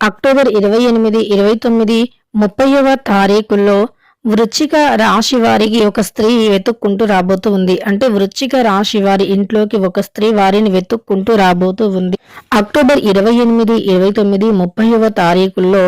October ఇరవై ఎనిమిది ఇరవై తొమ్మిది ముప్పైవ తారీఖుల్లో వృచ్చిక రాశి వారికి ఒక స్త్రీ వెతుక్కుంటూ రాబోతూ ఉంది. అంటే వృచ్చిక రాశి వారి ఇంట్లోకి ఒక స్త్రీ వారిని వెతుక్కుంటూ రాబోతూ ఉంది. అక్టోబర్ ఇరవై ఎనిమిది ఇరవై తొమ్మిది ముప్పైవ తారీఖుల్లో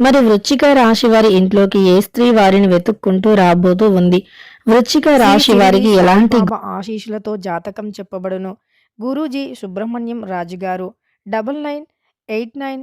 మరి వృచ్చిక రాశి వారి ఇంట్లోకి ఏ స్త్రీ వారిని వెతుక్కుంటూ రాబోతూ ఉంది? వృచ్చిక రాశి వారికి ఎలాంటి బాబా ఆశీస్సులతో జాతకం చెప్పబడును. గురూజీ సుబ్రహ్మణ్యం రాజు గారు double nine eight nine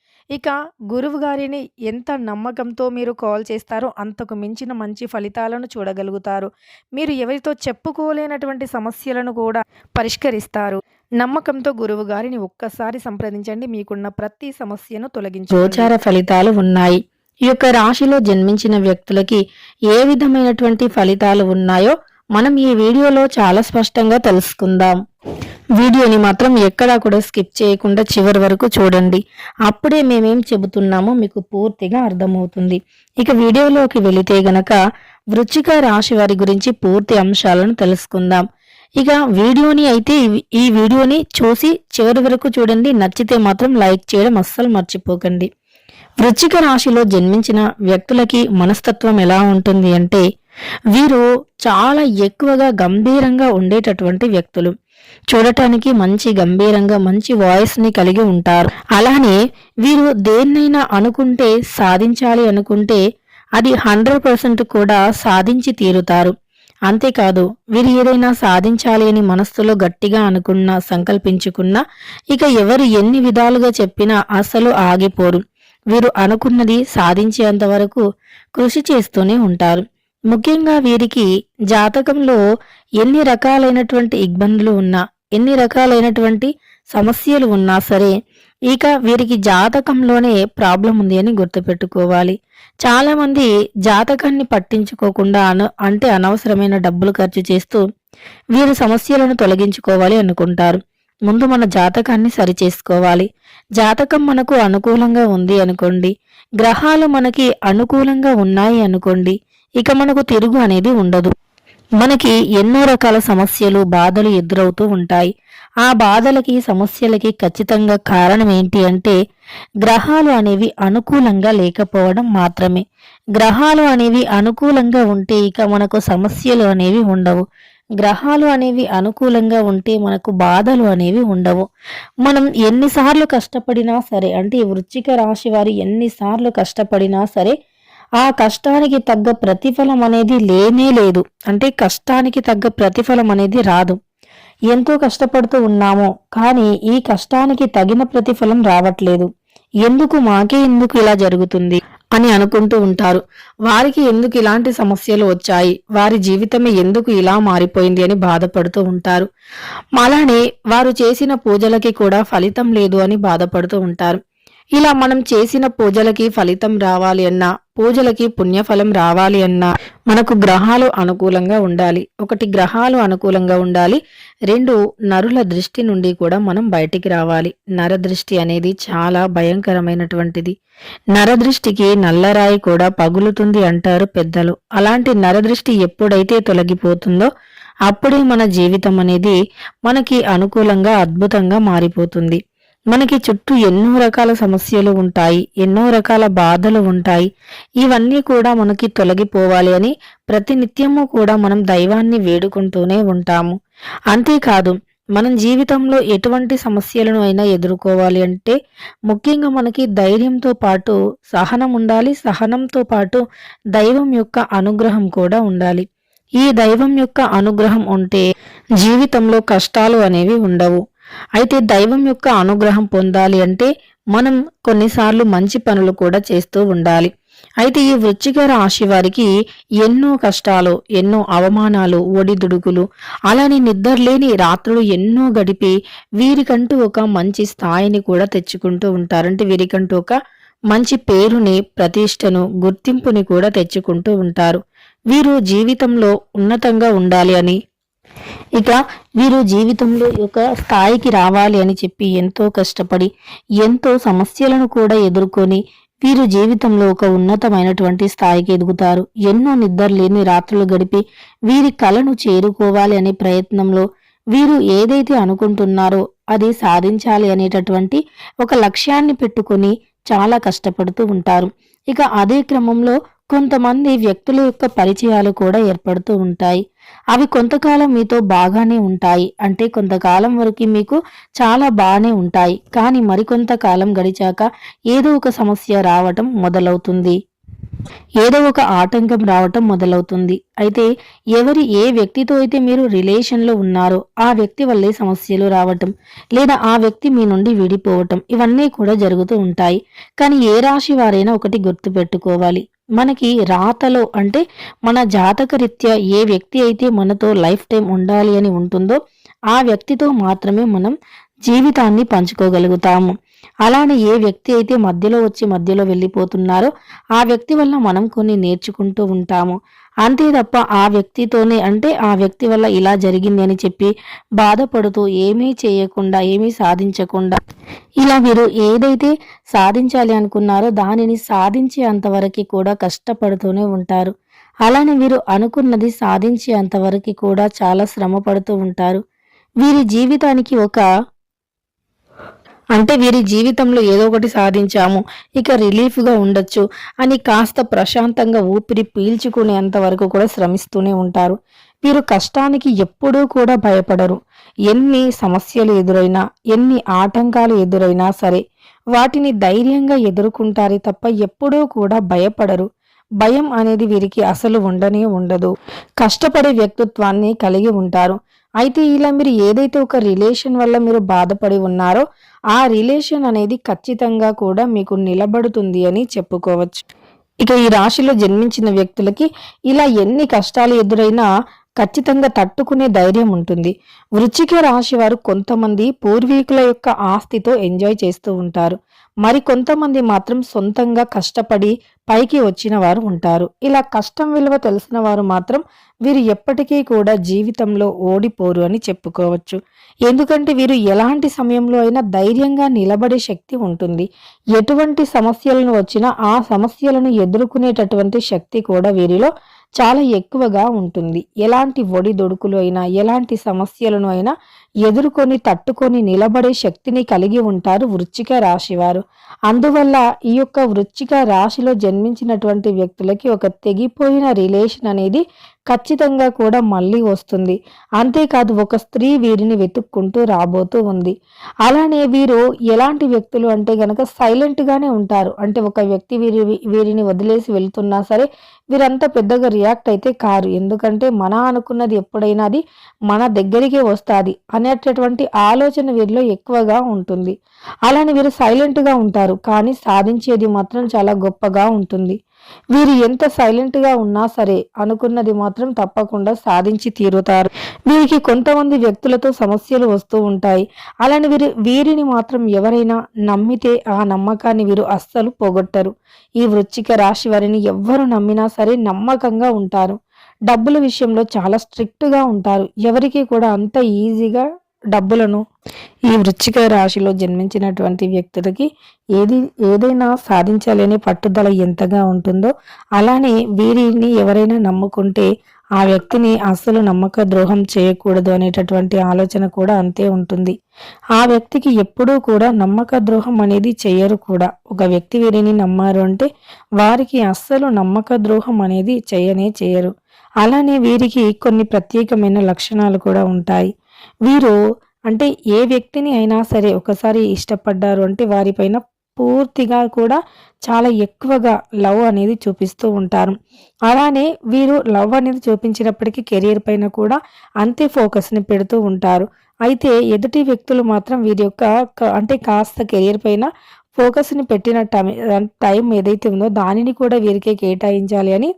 ఇక గురువు గారిని ఎంత నమ్మకంతో మీరు కాల్ చేస్తారో అంతకు మించిన మంచి ఫలితాలను చూడగలుగుతారు. మీరు ఎవరితో చెప్పుకోలేనటువంటి సమస్యలను కూడా పరిష్కరిస్తారు. నమ్మకంతో గురువు గారిని ఒక్కసారి సంప్రదించండి. మీకున్న ప్రతి సమస్యను తొలగించు గోచార ఫలితాలు ఉన్నాయి. ఈ యొక్క రాశిలో జన్మించిన వ్యక్తులకి ఏ విధమైనటువంటి ఫలితాలు ఉన్నాయో మనం ఈ వీడియోలో చాలా స్పష్టంగా తెలుసుకుందాం. వీడియోని మాత్రం ఎక్కడా కూడా స్కిప్ చేయకుండా చివరి వరకు చూడండి. అప్పుడే మేమేం చెబుతున్నామో మీకు పూర్తిగా అర్థమవుతుంది. ఇక వీడియోలోకి వెళితే గనక వృచ్చిక రాశి వారి గురించి పూర్తి అంశాలను తెలుసుకుందాం. ఇక వీడియోని అయితే ఈ- ఈ వీడియోని చూసి చివరి వరకు చూడండి. నచ్చితే మాత్రం లైక్ చేయడం అస్సలు మర్చిపోకండి. వృచ్చిక రాశిలో జన్మించిన వ్యక్తులకి మనస్తత్వం ఎలా ఉంటుంది అంటే వీరు చాలా ఎక్కువగా గంభీరంగా ఉండేటటువంటి వ్యక్తులు. చూడటానికి మంచి గంభీరంగా మంచి వాయిస్ని కలిగి ఉంటారు. అలానే వీరు దేన్నైనా అనుకుంటే సాధించాలి అనుకుంటే అది హండ్రెడ్ పర్సెంట్ కూడా సాధించి తీరుతారు. అంతేకాదు వీరు ఏదైనా సాధించాలి అని మనస్సులో గట్టిగా అనుకున్నా సంకల్పించుకున్నా ఇక ఎవరు ఎన్ని విధాలుగా చెప్పినా అసలు ఆగిపోరు. వీరు అనుకున్నది సాధించేంత వరకు కృషి చేస్తూనే ఉంటారు. ముఖ్యంగా వీరికి జాతకంలో ఎన్ని రకాలైనటువంటి ఇబ్బందులు ఉన్నా ఎన్ని రకాలైనటువంటి సమస్యలు ఉన్నా సరే ఇక వీరికి జాతకంలోనే ప్రాబ్లం ఉంది అని గుర్తుపెట్టుకోవాలి. చాలా మంది జాతకాన్ని పట్టించుకోకుండా అన అంటే అనవసరమైన డబ్బులు ఖర్చు చేస్తూ వీరి సమస్యలను తొలగించుకోవాలి అనుకుంటారు. ముందు మన జాతకాన్ని సరిచేసుకోవాలి. జాతకం మనకు అనుకూలంగా ఉంది అనుకోండి. గ్రహాలు మనకి అనుకూలంగా ఉన్నాయి అనుకోండి. ఇక మనకు తిరుగు అనేది ఉండదు. మనకి ఎన్నో రకాల సమస్యలు బాధలు ఎదురవుతూ ఉంటాయి. ఆ బాధలకి సమస్యలకి ఖచ్చితంగా కారణం ఏంటి అంటే గ్రహాలు అనేవి అనుకూలంగా లేకపోవడం మాత్రమే. గ్రహాలు అనేవి అనుకూలంగా ఉంటే ఇక మనకు సమస్యలు అనేవి ఉండవు. గ్రహాలు అనేవి అనుకూలంగా ఉంటే మనకు బాధలు అనేవి ఉండవు. మనం ఎన్నిసార్లు కష్టపడినా సరే అంటే వృచ్చిక రాశి వారు ఎన్నిసార్లు కష్టపడినా సరే ఆ కష్టానికి తగ్గ ప్రతిఫలం అనేది లేనే లేదు. అంటే కష్టానికి తగ్గ ప్రతిఫలం అనేది రాదు. ఎంతో కష్టపడుతూ ఉన్నామో కానీ ఈ కష్టానికి తగిన ప్రతిఫలం రావట్లేదు. ఎందుకు మాకే ఎందుకు ఇలా జరుగుతుంది అని అనుకుంటూ ఉంటారు. వారికి ఎందుకు ఇలాంటి సమస్యలు వచ్చాయి? వారి జీవితమే ఎందుకు ఇలా మారిపోయింది అని బాధపడుతూ ఉంటారు. అలానే వారు చేసిన పూజలకి కూడా ఫలితం లేదు అని బాధపడుతూ ఉంటారు. ఇలా మనం చేసిన పూజలకి ఫలితం రావాలి అన్నా పూజలకి పుణ్యఫలం రావాలి అన్నా మనకు గ్రహాలు అనుకూలంగా ఉండాలి. ఒకటి గ్రహాలు అనుకూలంగా ఉండాలి. రెండు నరుల దృష్టి నుండి కూడా మనం బయటికి రావాలి. నరదృష్టి అనేది చాలా భయంకరమైనటువంటిది. నరదృష్టికి నల్లరాయి కూడా పగులుతుంది అంటారు పెద్దలు. అలాంటి నరదృష్టి ఎప్పుడైతే తొలగిపోతుందో అప్పుడే మన జీవితం అనేది మనకి అనుకూలంగా అద్భుతంగా మారిపోతుంది. మనకి చుట్టూ ఎన్నో రకాల సమస్యలు ఉంటాయి ఎన్నో రకాల బాధలు ఉంటాయి. ఇవన్నీ కూడా మనకి తొలగిపోవాలి అని ప్రతినిత్యము కూడా మనం దైవాన్ని వేడుకుంటూనే ఉంటాము. అంతేకాదు మనం జీవితంలో ఎటువంటి సమస్యలను అయినా ఎదుర్కోవాలి అంటే ముఖ్యంగా మనకి ధైర్యంతో పాటు సహనం ఉండాలి. సహనంతో పాటు దైవం యొక్క అనుగ్రహం కూడా ఉండాలి. ఈ దైవం యొక్క అనుగ్రహం ఉంటే జీవితంలో కష్టాలు అనేవి ఉండవు. అయితే దైవం యొక్క అనుగ్రహం పొందాలి అంటే మనం కొన్నిసార్లు మంచి పనులు కూడా చేస్తూ ఉండాలి. అయితే ఈ వృచ్చిక రాశి వారికి ఎన్నో కష్టాలు ఎన్నో అవమానాలు ఒడిదుడుకులు అలానే నిద్రలేని రాత్రులు ఎన్నో గడిపి వీరికంటూ ఒక మంచి స్థాయిని కూడా తెచ్చుకుంటూ ఉంటారంటే వీరికంటూ ఒక మంచి పేరుని ప్రతిష్టను గుర్తింపుని కూడా తెచ్చుకుంటూ ఉంటారు. వీరు జీవితంలో ఉన్నతంగా ఉండాలి అని ఇక వీరు జీవితంలో ఒక స్థాయికి రావాలి అని చెప్పి ఎంతో కష్టపడి ఎంతో సమస్యలను కూడా ఎదుర్కొని వీరు జీవితంలో ఒక ఉన్నతమైనటువంటి స్థాయికి ఎదుగుతారు. ఎన్నో నిద్రలేని రాత్రులు గడిపి వీరి కలను చేరుకోవాలి అనే ప్రయత్నంలో వీరు ఏదైతే అనుకుంటున్నారో అది సాధించాలి అనేటటువంటి ఒక లక్ష్యాన్ని పెట్టుకొని చాలా కష్టపడుతూ ఉంటారు. ఇక అదే క్రమంలో కొంతమంది వ్యక్తుల యొక్క పరిచయాలు కూడా ఏర్పడుతూ ఉంటాయి. అవి కొంతకాలం మీతో బాగానే ఉంటాయి. అంటే కొంతకాలం వరకు మీకు చాలా బాగానే ఉంటాయి. కానీ మరికొంత కాలం గడిచాక ఏదో ఒక సమస్య రావటం మొదలవుతుంది. ఏదో ఒక ఆటంకం రావటం మొదలవుతుంది. అయితే ఎవరి ఏ వ్యక్తితో అయితే మీరు రిలేషన్లో ఉన్నారో ఆ వ్యక్తి వల్లే సమస్యలు రావటం లేదా ఆ వ్యక్తి మీ నుండి విడిపోవటం ఇవన్నీ కూడా జరుగుతూ ఉంటాయి. కానీ ఏ రాశి వారైనా ఒకటి గుర్తుపెట్టుకోవాలి. మనకి రాతలో అంటే మన జాతక రీత్యా ఏ వ్యక్తి అయితే మనతో లైఫ్ టైం ఉండాలి అని ఉంటుందో ఆ వ్యక్తితో మాత్రమే మనం జీవితాన్ని పంచుకోగలుగుతాము. అలానే ఏ వ్యక్తి అయితే మధ్యలో వచ్చి మధ్యలో వెళ్ళిపోతున్నారో ఆ వ్యక్తి వల్ల మనం కొన్ని నేర్చుకుంటూ ఉంటాము. అంతే తప్ప ఆ వ్యక్తితోనే అంటే ఆ వ్యక్తి వల్ల ఇలా జరిగింది అని చెప్పి బాధపడుతూ ఏమీ చేయకుండా ఏమీ సాధించకుండా ఇలా వీరు ఏదైతే సాధించాలి అనుకున్నారో దానిని సాధించే అంతవరకు కూడా కష్టపడుతూనే ఉంటారు. అలానే వీరు అనుకున్నది సాధించే అంతవరకు కూడా చాలా శ్రమ పడుతూ ఉంటారు. వీరి జీవితానికి ఒక అంటే వీరి జీవితంలో ఏదో ఒకటి సాధించాము. ఇక రిలీఫ్గా ఉండొచ్చు అని కాస్త ప్రశాంతంగా ఊపిరి పీల్చుకునేంత వరకు కూడా శ్రమిస్తూనే ఉంటారు. వీరు కష్టానికి ఎప్పుడూ కూడా భయపడరు. ఎన్ని సమస్యలు ఎదురైనా ఎన్ని ఆటంకాలు ఎదురైనా సరే వాటిని ధైర్యంగా ఎదుర్కొంటారే తప్ప ఎప్పుడూ కూడా భయపడరు. భయం అనేది వీరికి అసలు ఉండనే ఉండదు. కష్టపడే వ్యక్తిత్వాన్ని కలిగి ఉంటారు. అయితే ఇలా మీరు ఏదైతే ఒక రిలేషన్ వల్ల మీరు బాధపడి ఉన్నారో ఆ రిలేషన్ అనేది ఖచ్చితంగా కూడా మీకు నిలబడుతుంది అని చెప్పుకోవచ్చు. ఇక ఈ రాశిలో జన్మించిన వ్యక్తులకి ఇలా ఎన్ని కష్టాలు ఎదురైనా ఖచ్చితంగా తట్టుకునే ధైర్యం ఉంటుంది. వృచ్చిక రాశి వారు కొంతమంది పూర్వీకుల యొక్క ఆస్తితో ఎంజాయ్ చేస్తూ ఉంటారు. మరి కొంతమంది మాత్రం సొంతంగా కష్టపడి పైకి వచ్చిన వారు ఉంటారు. ఇలా కష్టం విలువ తెలిసిన వారు మాత్రం వీరు ఎప్పటికీ కూడా జీవితంలో ఓడిపోరు అని చెప్పుకోవచ్చు. ఎందుకంటే వీరు ఎలాంటి సమయంలో అయినా ధైర్యంగా నిలబడే శక్తి ఉంటుంది. ఎటువంటి సమస్యలను వచ్చినా ఆ సమస్యలను ఎదుర్కొనేటటువంటి శక్తి కూడా వీరిలో చాలా ఎక్కువగా ఉంటుంది. ఎలాంటి ఒడిదొడుకులు అయినా ఎలాంటి సమస్యలను అయినా ఎదుర్కొని తట్టుకొని నిలబడే శక్తిని కలిగి ఉంటారు వృచ్చిక రాశివారు అందువల్ల ఈ యొక్క వృచ్చిక రాశిలో జన్మించినటువంటి వ్యక్తులకి ఒక తెగిపోయిన రిలేషన్ అనేది ఖచ్చితంగా కూడా మళ్ళీ వస్తుంది. అంతేకాదు ఒక స్త్రీ వీరిని వెతుక్కుంటూ రాబోతూ ఉంది. అలానే వీరు ఎలాంటి వ్యక్తులు అంటే గనక సైలెంట్గానే ఉంటారు. అంటే ఒక వ్యక్తి వీరి వీరిని వదిలేసి వెళ్తున్నా సరే వీరంతా పెద్దగా రియాక్ట్ అయితే కారు. ఎందుకంటే మన అనుకున్నది ఎప్పుడైనా అది మన దగ్గరికే వస్తుంది. అనేటటువంటి ఆలోచన వీరిలో ఎక్కువగా ఉంటుంది. అలానే వీరు సైలెంట్గా ఉంటారు. కానీ సాధించేది మాత్రం చాలా గొప్పగా ఉంటుంది. వీరు ఎంత సైలెంట్గా ఉన్నా సరే అనుకున్నది మాత్రం తప్పకుండా సాధించి తీరుతారు. వీరికి కొంతమంది వ్యక్తులతో సమస్యలు వస్తూ ఉంటాయి. అలానే వీరు వీరిని మాత్రం ఎవరైనా నమ్మితే ఆ నమ్మకాన్ని వీరు అస్సలు పోగొట్టరు. ఈ వృచ్చిక రాశి వారిని ఎవ్వరు నమ్మినా సరే నమ్మకంగా ఉంటారు. డబ్బుల విషయంలో చాలా స్ట్రిక్ట్గా ఉంటారు. ఎవరికి కూడా అంత ఈజీగా డబ్బులను ఈ వృచ్చిక రాశిలో జన్మించినటువంటి వ్యక్తులకి ఏది ఏదైనా సాధించాలనే పట్టుదల ఎంతగా ఉంటుందో అలానే వీరిని ఎవరైనా నమ్ముకుంటే ఆ వ్యక్తిని అస్సలు నమ్మక ద్రోహం చేయకూడదు అనేటటువంటి ఆలోచన కూడా అంతే ఉంటుంది. ఆ వ్యక్తికి ఎప్పుడూ కూడా నమ్మక ద్రోహం అనేది చేయరు కూడా. ఒక వ్యక్తి వీరిని నమ్మారు అంటే వారికి అస్సలు నమ్మక ద్రోహం అనేది చేయనే చేయరు. అలానే వీరికి కొన్ని ప్రత్యేకమైన లక్షణాలు కూడా ఉంటాయి. వీరు అంటే ఏ వ్యక్తిని అయినా సరే ఒకసారి ఇష్టపడ్డారు అంటే వారిపైన పూర్తిగా కూడా చాలా ఎక్కువగా లవ్ అనేది చూపిస్తూ ఉంటారు. అలానే వీరు లవ్ అనేది చూపించినప్పటికీ కెరియర్ పైన కూడా అంతే ఫోకస్ని పెడుతూ ఉంటారు. అయితే ఎదుటి వ్యక్తులు మాత్రం వీరి యొక్క అంటే కాస్త కెరియర్ పైన ఫోకస్ని పెట్టిన టైం టైం ఏదైతే ఉందో దానిని కూడా వీరికే కేటాయించాలి అని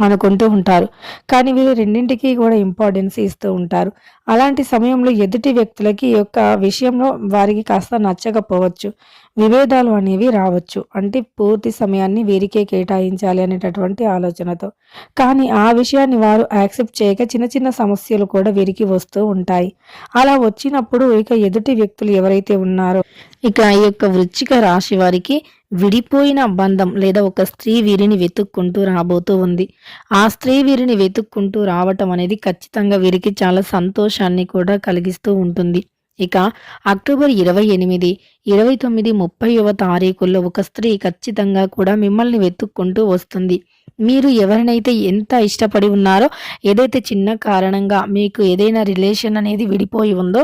అనుకుంటూ ఉంటారు. కానీ వీరు రెండింటికి కూడా ఇంపార్టెన్స్ ఇస్తూ ఉంటారు. అలాంటి సమయంలో ఎదుటి వ్యక్తులకి ఈ యొక్క విషయంలో వారికి కాస్త నచ్చకపోవచ్చు. విభేదాలు అనేవి రావచ్చు. అంటే పూర్తి సమయాన్ని వీరికే కేటాయించాలి అనేటటువంటి ఆలోచనతో. కానీ ఆ విషయాన్ని వారు యాక్సెప్ట్ చేయక చిన్న చిన్న సమస్యలు కూడా వీరికి వస్తూ ఉంటాయి. అలా వచ్చినప్పుడు ఇక ఎదుటి వ్యక్తులు ఎవరైతే ఉన్నారో ఇక ఈ యొక్క వృచ్చిక రాశి వారికి విడిపోయిన బంధం లేదా ఒక స్త్రీ వీరిని వెతుక్కుంటూ రాబోతూ ఉంది. ఆ స్త్రీ వీరిని వెతుక్కుంటూ రావటం అనేది ఖచ్చితంగా వీరికి చాలా సంతోషాన్ని కూడా కలిగిస్తూ ఉంటుంది. ఇక అక్టోబర్ ఇరవై ఎనిమిది ఇరవై తొమ్మిది ముప్పైవ తారీఖుల్లో ఒక స్త్రీ ఖచ్చితంగా కూడా మిమ్మల్ని వెతుక్కుంటూ వస్తుంది. మీరు ఎవరినైతే ఎంత ఇష్టపడి ఉన్నారో ఏదైతే చిన్న కారణంగా మీకు ఏదైనా రిలేషన్ అనేది విడిపోయి ఉందో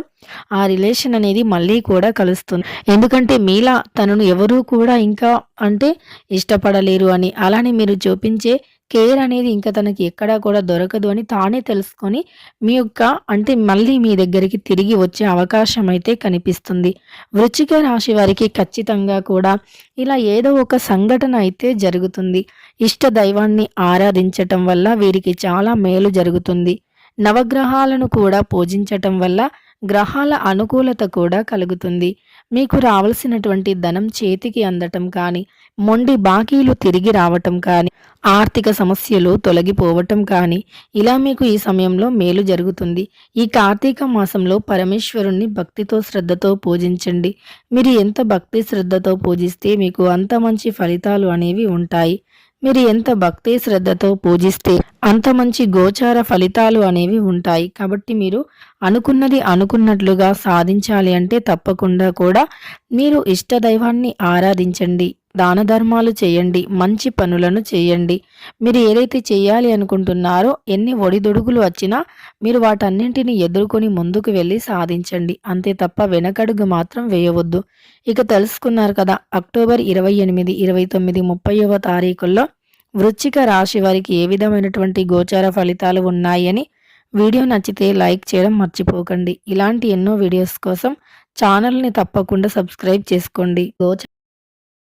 ఆ రిలేషన్ అనేది మళ్ళీ కూడా కలుస్తుంది. ఎందుకంటే మీలా తనను ఎవరూ కూడా ఇంకా అంటే ఇష్టపడలేరు అని అలానే మీరు చూపించే కేర్ అనేది ఇంకా తనకి ఎక్కడా కూడా దొరకదు అని తానే తెలుసుకొని మీ యొక్క అంటే మళ్ళీ మీ దగ్గరికి తిరిగి వచ్చే అవకాశం అయితే కనిపిస్తుంది. వృచ్చిక రాశి వారికి ఖచ్చితంగా కూడా ఇలా ఏదో ఒక సంఘటన అయితే జరుగుతుంది. ఇష్ట దైవాన్ని ఆరాధించటం వల్ల వీరికి చాలా మేలు జరుగుతుంది. నవగ్రహాలను కూడా పూజించటం వల్ల గ్రహాల అనుకూలత కూడా కలుగుతుంది. మీకు రావాల్సినటువంటి ధనం చేతికి అందటం కానీ మొండి బాకీలు తిరిగి రావటం కానీ ఆర్థిక సమస్యలు తొలగిపోవటం కానీ ఇలా మీకు ఈ సమయంలో మేలు జరుగుతుంది. ఈ కార్తీక మాసంలో పరమేశ్వరుణ్ణి భక్తితో శ్రద్ధతో పూజించండి. మీరు ఎంత భక్తి శ్రద్ధతో పూజిస్తే మీకు అంత మంచి ఫలితాలు అనేవి ఉంటాయి. మీరు ఎంత భక్తి శ్రద్ధతో పూజిస్తే అంత మంచి గోచార ఫలితాలు అనేవి ఉంటాయి. కాబట్టి మీరు అనుకున్నది అనుకున్నట్లుగా సాధించాలి అంటే తప్పకుండా కూడా మీరు ఇష్ట దైవాన్ని ఆరాధించండి. దాన ధర్మాలు చేయండి. మంచి పనులను చేయండి. మీరు ఏదైతే చేయాలి అనుకుంటున్నారో ఎన్ని ఒడిదొడుగులు వచ్చినా మీరు వాటన్నింటిని ఎదుర్కొని ముందుకు వెళ్ళి సాధించండి. అంతే తప్ప వెనకడుగు మాత్రం వేయవద్దు. ఇక తెలుసుకున్నారు కదా అక్టోబర్ ఇరవై ఎనిమిది ఇరవై తొమ్మిది ముప్పైవ తారీఖుల్లో వృశ్చిక రాశి వారికి ఏ విధమైనటువంటి గోచార ఫలితాలు ఉన్నాయని వీడియో నచ్చితే లైక్ చేయడం మర్చిపోకండి. ఇలాంటి ఎన్నో వీడియోస్ కోసం ఛానల్ని తప్పకుండా సబ్స్క్రైబ్ చేసుకోండి. గోచ